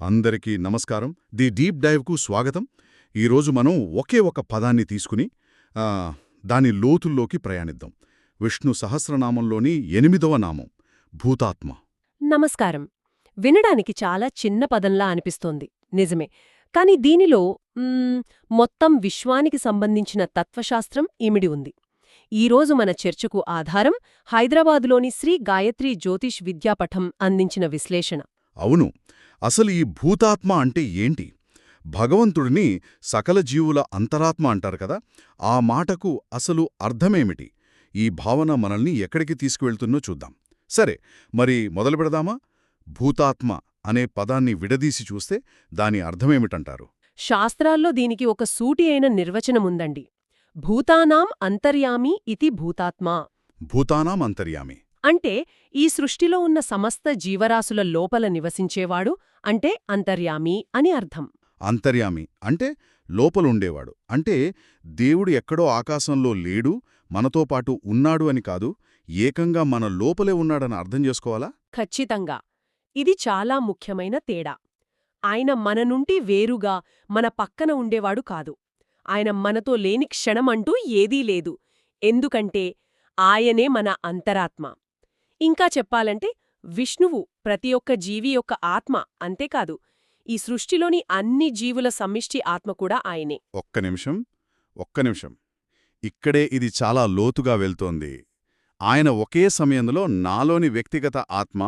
అందరికీ నమస్కారం. The deep డైవ్కు స్వాగతం. ఈరోజు మనం ఒకే ఒక పదాన్ని తీసుకుని దాని లోతుల్లోకి ప్రయాణిద్దాం. విష్ణు సహస్రనామంలోని ఎనిమిదవ నామం భూతాత్మ. నమస్కారం. వినడానికి చాలా చిన్న పదంలా అనిపిస్తోంది. నిజమే. కాని దీనిలో మొత్తం విశ్వానికి సంబంధించిన తత్వశాస్త్రం ఇమిడి ఉంది. ఈరోజు మన చర్చకు ఆధారం హైదరాబాదులోని శ్రీ గాయత్రి జ్యోతిష్ విద్యాపఠం అందించిన విశ్లేషణ. అవును. అసలు ఈ భూతాత్మ అంటే ఏంటి? భగవంతుడిని సకల జీవుల అంతరాత్మ అంటారు కదా ఆ మాటకు అసలు అర్థమేమిటి? ఈ భావన మనల్ని ఎక్కడికి తీసుకువెళ్తున్నో చూద్దాం. సరే మరి మొదలు పెడదామా? భూతాత్మ అనే పదాన్ని విడదీసి చూస్తే దాని అర్థమేమిటంటారు? శాస్త్రాల్లో దీనికి ఒక సూటి అయిన నిర్వచనముందండి భూతానాం అంతర్యామి ఇతి భూతాత్మా. భూతానాం అంతర్యామి. అంటే ఈ సృష్టిలో ఉన్న సమస్త జీవరాశుల లోపల నివసించేవాడు అంటే అంతర్యామి అని అర్థం. అంతర్యామి అంటే లోపలుండేవాడు. అంటే దేవుడు ఎక్కడో ఆకాశంలో లేడు మనతో పాటు ఉన్నాడు అని కాదు ఏకంగా మన లోపలే ఉన్నాడని అర్థం చేసుకోవాలా? ఖచ్చితంగా. ఇది చాలా ముఖ్యమైన తేడా. ఆయన మన నుండి వేరుగా మన పక్కన ఉండేవాడు కాదు. ఆయన మనతో లేని క్షణమంటూ ఏదీ లేదు. ఎందుకంటే ఆయనే మన అంతరాత్మ. ఇంకా చెప్పాలంటే విష్ణువు ప్రతి ఒక్క జీవి యొక్క ఆత్మ అంతేకాదు ఈ సృష్టిలోని అన్ని జీవుల సమ్మిష్టి ఆత్మ కూడా ఆయనే. ఒక్క నిమిషం ఒక్క నిమిషం. ఇక్కడే ఇది చాలా లోతుగా వెళ్తోంది. ఆయన ఒకే సమయంలో నాలోని వ్యక్తిగత ఆత్మ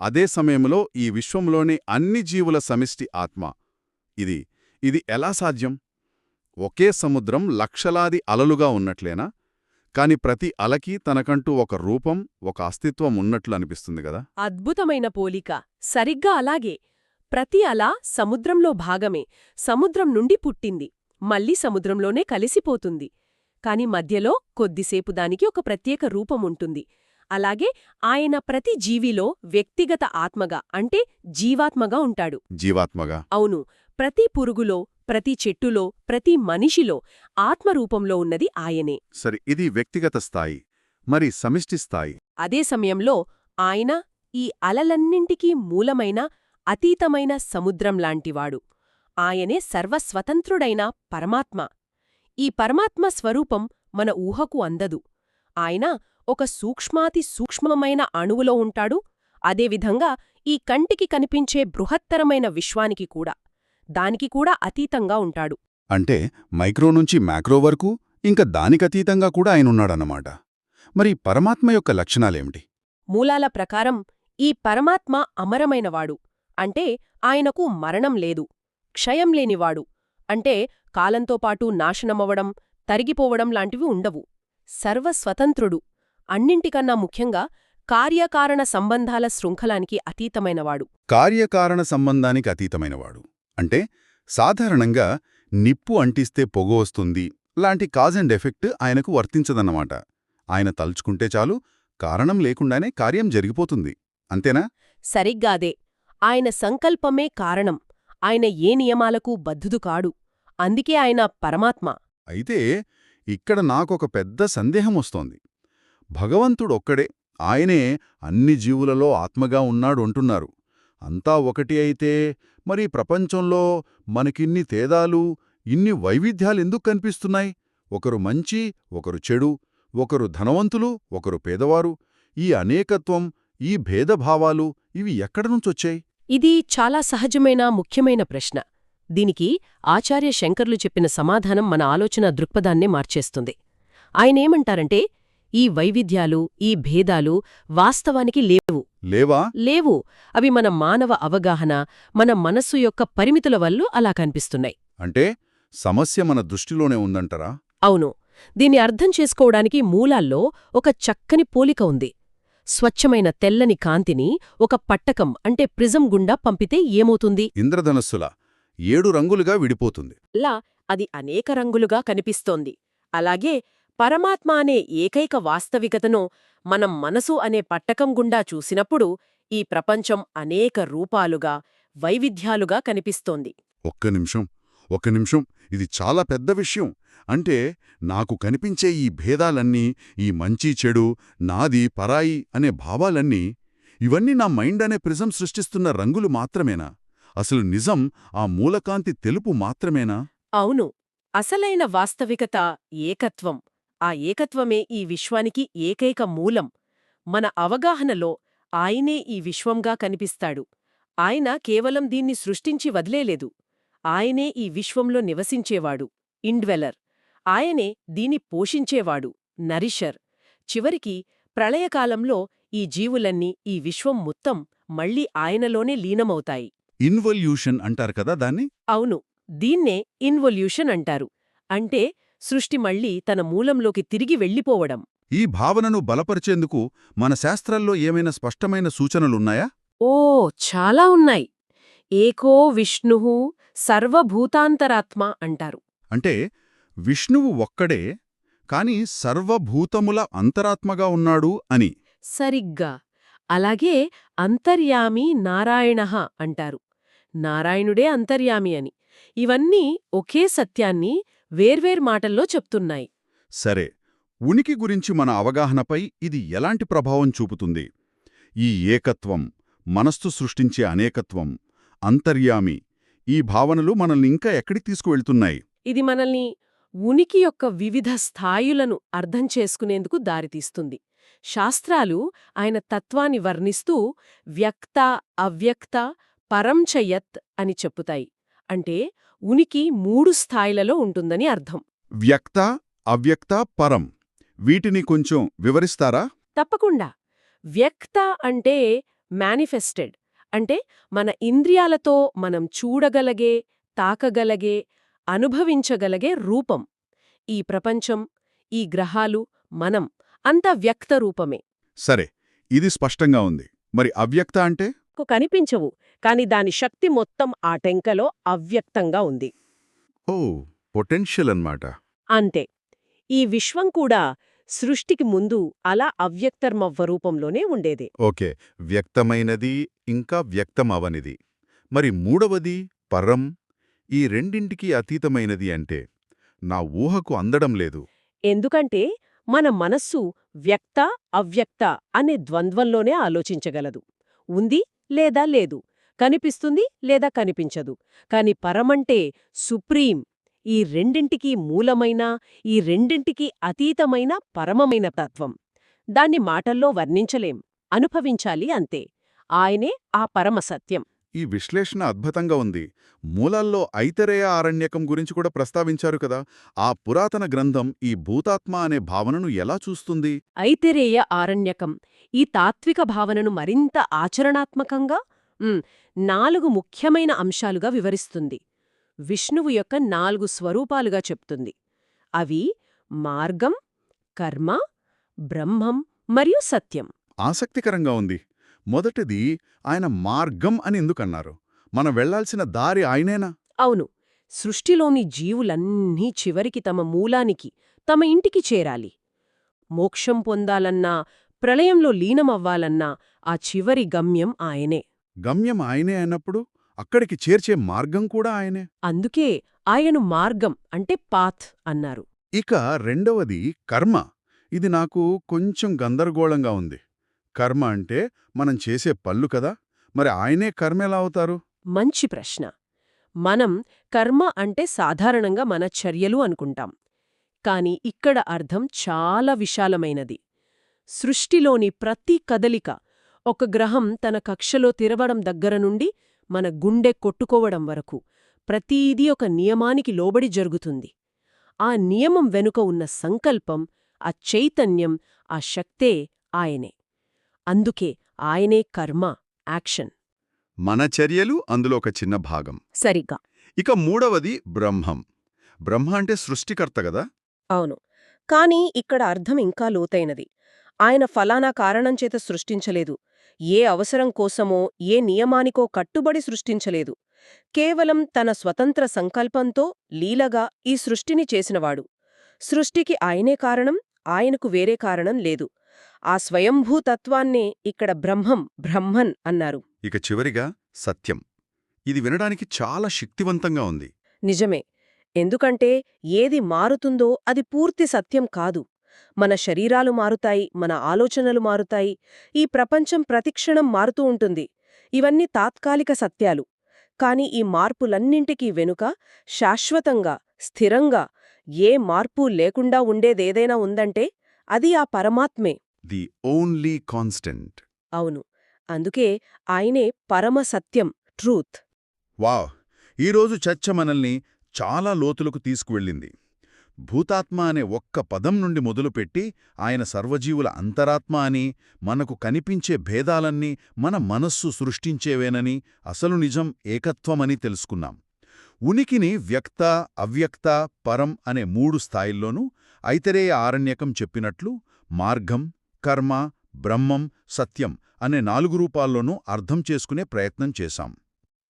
అదే సమయంలో ఈ విశ్వంలోని అన్ని జీవుల సమిష్టి ఆత్మ. ఇది ఇది ఎలా సాధ్యం? ఒకే సముద్రం లక్షలాది అలలుగా ఉన్నట్లేనా? కాని ప్రతి అలకి తనకంటూ ఒక రూపం ఒక అస్తిత్వం ఉన్నట్లు అనిపిస్తుంది కదా? అద్భుతమైన పోలిక. సరిగ్గా అలాగే. ప్రతి అల సముద్రంలో భాగమే. సముద్రం నుండి పుట్టింది. మళ్ళీ సముద్రంలోనే కలిసిపోతుంది. కాని మధ్యలో కొద్దిసేపు దానికి ఒక ప్రత్యేక రూపముంటుంది అలాగే ఆయన ప్రతి జీవిలో వ్యక్తిగత ఆత్మగా అంటే జీవాత్మగా ఉంటాడు. జీవాత్మగా. అవును. ప్రతి పురుగులో ప్రతి చెట్టులో ప్రతి మనిషిలో ఆత్మరూపంలో ఉన్నది ఆయనే. సరి ఇది వ్యక్తిగత స్థాయి మరి సమిష్టి స్థాయి. అదే సమయంలో ఆయన ఈ అలలన్నింటికీ మూలమైన అతీతమైన సముద్రంలాంటివాడు ఆయనే సర్వస్వతంత్రుడైన పరమాత్మ. ఈ పరమాత్మ స్వరూపం మన ఊహకు అందదు. ఆయన ఒక సూక్ష్మాతి సూక్ష్మమైన అణువులో ఉంటాడు అదేవిధంగా ఈ కంటికి కనిపించే బృహత్తరమైన విశ్వానికి కూడా. దానికి కూడా అతీతంగా ఉంటాడు. అంటే మైక్రో నుంచి మ్యాక్రో వరకు ఇంకా దానికతీతంగా కూడా ఆయనున్నాడన్నమాట మరి పరమాత్మ యొక్క లక్షణాలేమిటి? మూలాల ప్రకారం ఈ పరమాత్మ అమరమైనవాడు. అంటే ఆయనకు మరణం లేదు క్షయం లేనివాడు. అంటే కాలంతో పాటు నాశనమవడం తరిగిపోవడం లాంటివి ఉండవు. సర్వస్వతంత్రుడు అన్నింటికన్నా ముఖ్యంగా కార్యకారణ సంబంధాల శృంఖలానికి అతీతమైనవాడు. కార్యకారణ సంబంధానికి అతీతమైనవాడు. అంటే సాధారణంగా నిప్పు అంటిస్తే పొగ వస్తుంది. లాంటి కాజ్ అండ్ ఎఫెక్ట్ ఆయనకు వర్తించదన్నమాట. ఆయన తలుచుకుంటే చాలు కారణం లేకుండానే కార్యం జరిగిపోతుంది. అంతేనా? సరిగ్గాదే. ఆయన సంకల్పమే కారణం. ఆయన ఏ నియమాలకు బద్ధుడు కాడు. అందుకే ఆయన పరమాత్మ. అయితే ఇక్కడ నాకొక పెద్ద సందేహం వస్తోంది. భగవంతుడొక్కడే. ఆయనే అన్ని జీవులలో ఆత్మగా ఉన్నాడు అంటున్నారు. అంతా ఒకటి అయితే మరి ప్రపంచంలో మనకిన్ని తేదాలు ఇన్ని వైవిధ్యాలెందుకు కనిపిస్తున్నాయి? ఒకరు మంచి ఒకరు చెడు ఒకరు ధనవంతులు ఒకరు పేదవారు. ఈ అనేకత్వం ఈ భేదభావాలు ఇవి ఎక్కడనుంచొచ్చాయి ఇది చాలా సహజమైన ముఖ్యమైన ప్రశ్న. దీనికి ఆచార్య శంకర్లు చెప్పిన సమాధానం మన ఆలోచన దృక్పథాన్నే మార్చేస్తుంది. ఆయనేమంటారంటే ఈ వైవిధ్యాలు ఈ భేదాలు వాస్తవానికి లేవు. లేవా? లేవు. అవి మన మానవ అవగాహన మన మనస్సు యొక్క పరిమితుల వల్ల అలా కనిపిస్తున్నాయి. అంటే సమస్య మన దృష్టిలోనే ఉందంటరా? అవును. దీన్ని అర్థం చేసుకోవడానికి మూలాల్లో ఒక చక్కని పోలిక ఉంది. స్వచ్ఛమైన తెల్లని కాంతిని ఒక పట్టకం అంటే ప్రిజం గుండా పంపితే ఏమవుతుంది? ఇంద్రధనస్సుల ఏడు రంగులుగా విడిపోతుంది. లా అది అనేక రంగులుగా కనిపిస్తోంది. అలాగే పరమాత్మ అనే ఏకైక వాస్తవికతను మనం మనసు అనే పట్టకం గుండా చూసినప్పుడు ఈ ప్రపంచం అనేక రూపాలుగా వైవిధ్యాలుగా కనిపిస్తోంది. ఒక్క నిమిషం ఒక్క నిమిషం ఇది చాలా పెద్ద విషయం. అంటే నాకు కనిపించే ఈ భేదాలన్నీ ఈ మంచి చెడు నాది పరాయి అనే భావాలన్నీ ఇవన్నీ నా మైండ్ అనే ప్రిజం సృష్టిస్తున్న రంగులు మాత్రమేనా? అసలు నిజం ఆ మూలకాంతి తెలుపు మాత్రమేనా? అవును అసలైన వాస్తవికత ఏకత్వం. ఆ ఏకత్వమే ఈ విశ్వానికి ఏకైక మూలం. మన అవగాహనలో ఆయనే ఈ విశ్వంగా కనిపిస్తాడు. ఆయన కేవలం దీన్ని సృష్టించి వదిలేలేదు. ఆయనే ఈ విశ్వంలో నివసించేవాడు. ఇండ్వెలర్. ఆయనే దీని పోషించేవాడు. నరిషర్. చివరికి ప్రళయకాలంలో ఈ జీవులన్నీ ఈ విశ్వం మొత్తం మళ్ళీ ఆయనలోనే లీనమవుతాయి. ఇన్వల్యూషన్ అంటారు కదా దాన్ని? అవును. దీన్నే ఇన్వొల్యూషన్ అంటారు. అంటే సృష్టి మళ్ళీ తన మూలంలోకి తిరిగి వెళ్ళిపోవడం. ఈ భావనను బలపరిచేందుకు మన శాస్త్రాల్లో ఏమైనా స్పష్టమైన సూచనలున్నాయా? ఓ చాలా ఉన్నాయి. ఏకో విష్ణు సర్వభూతాంతరాత్మ అంటారు. అంటే విష్ణువు ఒక్కడే కాని సర్వభూతముల అంతరాత్మగా ఉన్నాడు అని. సరిగ్గా. అలాగే అంతర్యామి నారాయణ అంటారు. నారాయణుడే అంతర్యామి అని. ఇవన్నీ ఒకే సత్యాన్ని వేర్వేర్ మాటల్లో చెప్తున్నాయి. సరే ఉనికి గురించి మన అవగాహనపై ఇది ఎలాంటి ప్రభావం చూపుతుంది? ఈ ఏకత్వం మనస్సు సృష్టించే అనేకత్వం అంతర్యామి ఈ భావనలు మనల్ని ఇంకా ఎక్కడికి తీసుకువెళ్తున్నాయి? ఇది మనల్ని ఉనికి యొక్క వివిధ స్థాయిలను అర్థం చేసుకునేందుకు దారితీస్తుంది. శాస్త్రాలు ఆయన తత్వాన్ని వర్ణిస్తూ వ్యక్త అవ్యక్త పరంచయత్ అని చెప్పుతాయి. అంటే ఉనికి మూడు స్థాయిలలో ఉంటుందని అర్థం. వ్యక్త అవ్యక్త పరం. వీటిని కొంచెం వివరిస్తారా? తప్పకుండా. వ్యక్త అంటే మేనిఫెస్టెడ్ అంటే మన ఇంద్రియాలతో మనం చూడగలగే తాకగలగే అనుభవించగలగే రూపం. ఈ ప్రపంచం ఈ గ్రహాలు మనం అంతా వ్యక్త రూపమే. సరే ఇది స్పష్టంగా ఉంది. మరి అవ్యక్త అంటే? కు కనిపించవు కాని దాని శక్తి మొత్తం ఆ టెంకలో అవ్యక్తంగా ఉంది. ఓ పొటెన్షియల్ అన్నమాట. అంతే. ఈ విశ్వం కూడా సృష్టికి ముందు అలా అవ్యక్తర్మవ్వ రూపంలోనే ఉండేదే. ఓకే వ్యక్తమైనది ఇంకా వ్యక్తమవనిది మరి మూడవది పరం. ఈ రెండింటికి అతీతమైనది అంటే నా ఊహకు అందడం లేదు. ఎందుకంటే మన మనస్సు వ్యక్త అవ్యక్త అనే ద్వంద్వంలోనే ఆలోచించగలదు. ఉంది లేదా లేదు. కనిపిస్తుంది లేదా కనిపించదు. కాని పరమంటే సుప్రీం. ఈ రెండింటికీ మూలమైన ఈ రెండింటికీ అతీతమైన పరమమైన తత్వం. దాన్ని మాటల్లో వర్ణించలేం. అనుభవించాలి అంతే. ఆయనే ఆ పరమ సత్యం. ఈ విశ్లేషణ అద్భుతంగా ఉంది. మూలాల్లో ఐతరేయ ఆరణ్యకం గురించి కూడా ప్రస్తావించారు కదా. ఆ పురాతన గ్రంథం ఈ భూతాత్మ అనే భావనను ఎలా చూస్తుంది? ఐతిరేయ ఆరణ్యకం ఈ తాత్విక భావనను మరింత ఆచరణాత్మకంగా నాలుగు ముఖ్యమైన అంశాలుగా వివరిస్తుంది. విష్ణువు యొక్క నాలుగు స్వరూపాలుగా చెప్తుంది. అవి మార్గం కర్మ బ్రహ్మం మరియు సత్యం. ఆసక్తికరంగా ఉంది. మొదటిది ఆయన మార్గం అని ఎందుకన్నారు? మనం వెళ్ళాల్సిన దారి ఆయనేనా? అవును. సృష్టిలోని జీవులన్నీ చివరికి తమ మూలానికి తమ ఇంటికి చేరాలి. మోక్షం పొందాలన్నా ప్రళయంలో లీనమవ్వాలన్నా ఆ చివరి గమ్యం ఆయనే. గమ్యం ఆయనే అన్నప్పుడు అక్కడికి చేర్చే మార్గం కూడా ఆయనే. అందుకే ఆయను మార్గం అంటే పాత్ అన్నారు. ఇక రెండవది కర్మ. ఇది నాకు కొంచెం గందరగోళంగా ఉంది. కర్మ అంటే మనం చేసే పళ్ళు కదా? మరి ఆయనే కర్మ ఎలా అవుతారు? మంచి ప్రశ్న. మనం కర్మ అంటే సాధారణంగా మన చర్యలు అనుకుంటాం. కాని ఇక్కడ అర్థం చాలా విశాలమైనది. సృష్టిలోని ప్రతి కదలిక ఒక గ్రహం తన కక్షలో తిరవడం దగ్గర నుండి మన గుండె కొట్టుకోవడం వరకు ప్రతీదీ ఒక నియమానికి లోబడి జరుగుతుంది. ఆ నియమం వెనుక ఉన్న సంకల్పం ఆ చైతన్యం ఆ శక్తే ఆయనే. అందుకే ఆయనే కర్మ యాక్షన్. మన చర్యలు అందులో ఒక చిన్న భాగం. సరిగ్గా. ఇక మూడవది బ్రహ్మం. బ్రహ్మ అంటే సృష్టికర్త కదా? అవును. కాని ఇక్కడ అర్థం ఇంకా లోతైనది. ఆయన ఫలానా కారణం చేత సృష్టించలేదు. ఏ అవసరం కోసమో ఏ నియమానికో కట్టుబడి సృష్టించలేదు. కేవలం తన స్వతంత్ర సంకల్పంతో లీలగా ఈ సృష్టిని చేసినవాడు. సృష్టికి ఆయనే కారణం ఆయనకు వేరే కారణం లేదు. ఆ స్వయంభూతత్వాన్నే ఇక్కడ బ్రహ్మం బ్రహ్మన్ అన్నారు. ఇక చివరిగా సత్యం. ఇది వినడానికి చాలా శక్తివంతంగా ఉంది. నిజమే. ఎందుకంటే ఏది మారుతుందో అది పూర్తి సత్యం కాదు. మన శరీరాలు మారుతాయి మన ఆలోచనలు మారుతాయి ఈ ప్రపంచం ప్రతిక్షణం మారుతూ ఉంటుంది. ఇవన్నీ తాత్కాలిక సత్యాలు. కాని ఈ మార్పులన్నింటికీ వెనుక శాశ్వతంగా స్థిరంగా ఏ మార్పు లేకుండా ఉండేదేదైనా ఉందంటే అది ఆ పరమాత్మే. The only constant. అవును. అందుకే ఆయనే పరమ సత్యం ట్రూత్. వావ్! ఈరోజు చర్చ మనల్ని చాలా లోతులకు తీసుకువెళ్ళింది. భూతాత్మ అనే ఒక్క పదం నుండి మొదలుపెట్టి ఆయన సర్వజీవుల అంతరాత్మ అని మనకు కనిపించే భేదాలన్నీ మన మనస్సు సృష్టించేవేనని అసలు నిజం ఏకత్వమని తెలుసుకున్నాం. ఉనికిని వ్యక్త అవ్యక్త పరం అనే మూడు స్థాయిల్లోనూ ఐతరేయ ఆరణ్యకం చెప్పినట్లు మార్గం కర్మ బ్రహ్మం సత్యం అనే నాలుగు రూపాల్లోనూ అర్థం చేసుకునే ప్రయత్నం చేశాం.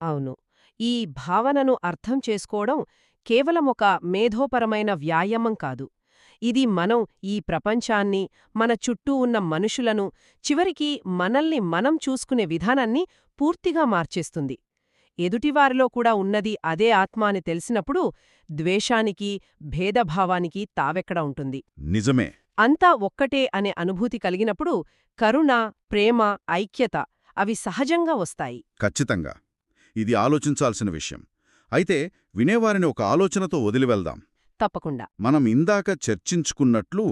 అవును. ఈ భావనను అర్థం చేసుకోవడం కేవలం ఒక మేధోపరమైన వ్యాయామం కాదు. ఇది మనం ఈ ప్రపంచాన్ని మన చుట్టూ ఉన్న మనుషులను చివరికి మనల్ని మనం చూసుకునే విధానాన్ని పూర్తిగా మార్చేస్తుంది. ఎదుటివారిలో కూడా ఉన్నది అదే ఆత్మ అని తెలిసినప్పుడు ద్వేషానికి భేదభావానికి తావెక్కడ ఉంటుంది. నిజమే. అంతా ఒక్కటే అనే అనుభూతి కలిగినప్పుడు కరుణ ప్రేమ ఐక్యత అవి సహజంగా వస్తాయి. ఖచ్చితంగా. ఇది ఆలోచించాల్సిన విషయం. అయితే వినేవారిని ఒక ఆలోచనతో వదిలివెళ్దాం తప్పకుండా. మనం ఇందాక చర్చించుకున్నట్లు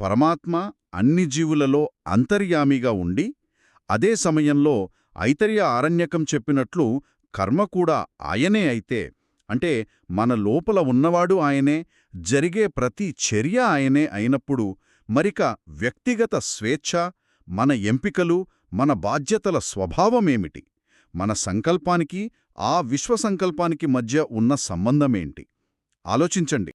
పరమాత్మ అన్ని జీవులలో అంతర్యామిగా ఉండి అదే సమయంలో ఐతర్య ఆరణ్యకం చెప్పినట్లు కర్మ కూడా ఆయనే అయితే అంటే మన లోపల ఉన్నవాడు ఆయనే జరిగే ప్రతి చర్య ఆయనే అయినప్పుడు మరిక వ్యక్తిగత స్వేచ్ఛ మన ఎంపికలు మన బాధ్యతల స్వభావమేమిటి? మన సంకల్పానికి ఆ విశ్వసంకల్పానికి మధ్య ఉన్న సంబంధమేంటి? ఆలోచించండి.